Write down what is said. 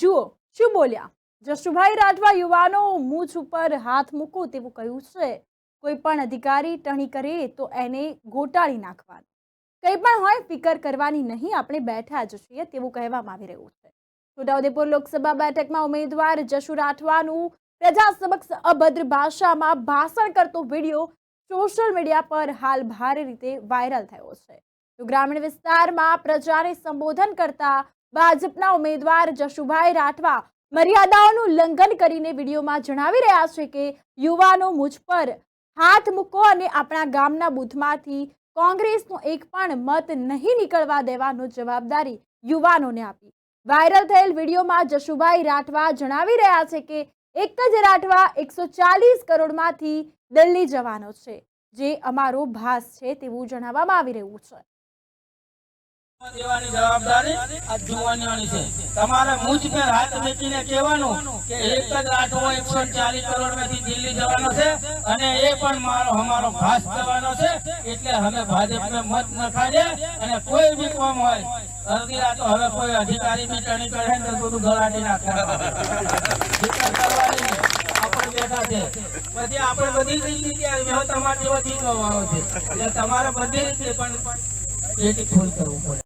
જુઓ, શું બોલ્યા? જશુભાઈ રાઠવા યુવાનો મૂછ ઉપર હાથ મૂકો તેવું કહ્યું છે. કોઈ પણ અધિકારી ટણી કરે તો એને ગોટાળી નાખવાનું. કંઈ પણ હોય, ફિકર કરવાની નહીં, આપણે બેઠા જ છીએ તેવું કહેવામાં આવી રહ્યું છે. છોટાઉદેપુર લોકસભા બેઠકમાં ઉમેદવાર જશુ રાઠવાનું પ્રજા સમક્ષ અભદ્ર ભાષામાં ભાષણ કરતો વીડિયો સોશિયલ મીડિયા પર હાલ ભારે રીતે વાયરલ થયો છે. તો ગ્રામીણ વિસ્તારમાં પ્રજાને સંબોધન કરતા ભાજપના ઉમેદવાર જશુભાઈ રાઠવા મર્યાદાઓનું ઉલ્લંઘન કરીને વિડીયોમાં જણાવી રહ્યા છે કે યુવાનો મુજ પર હાથ મૂકો અને આપણા ગામના બૂથમાંથી કોંગ્રેસનો એક પણ મત નહીં નીકળવા દેવાનો જવાબદારી યુવાનોને આપી. વાયરલ થયેલ વિડીયોમાં જશુભાઈ રાઠવા જણાવી રહ્યા છે કે એક જ રાઠવા એકસો ચાલીસ કરોડમાંથી દિલ્હી જવાનો છે, જે અમારો ભાસ છે તેવું જણાવવામાં આવી રહ્યું છે. તમારે મુજ પર હાથ મૂકીને કહેવાનું કે એક જ આઠવો એકસો ચાલીસ કરોડમાંથી દિલ્હી જવાનો છે અને એ પણ મારો અમારો ભાસ થવાનો છે એટલે અમે ભાજપને મત ન ખાજે અને કોઈ બી કોમ હોય અડધી રાતો હવે કોઈ અધિકારી બી ચણી ને તો બધું ગલાટી નાખે. પછી આપણે બધી જ કે તમારે જેવો જીતવાનો છે. એટલે તમારે બધી રીતે પણ પેટી ફૂલ કરવું પડે.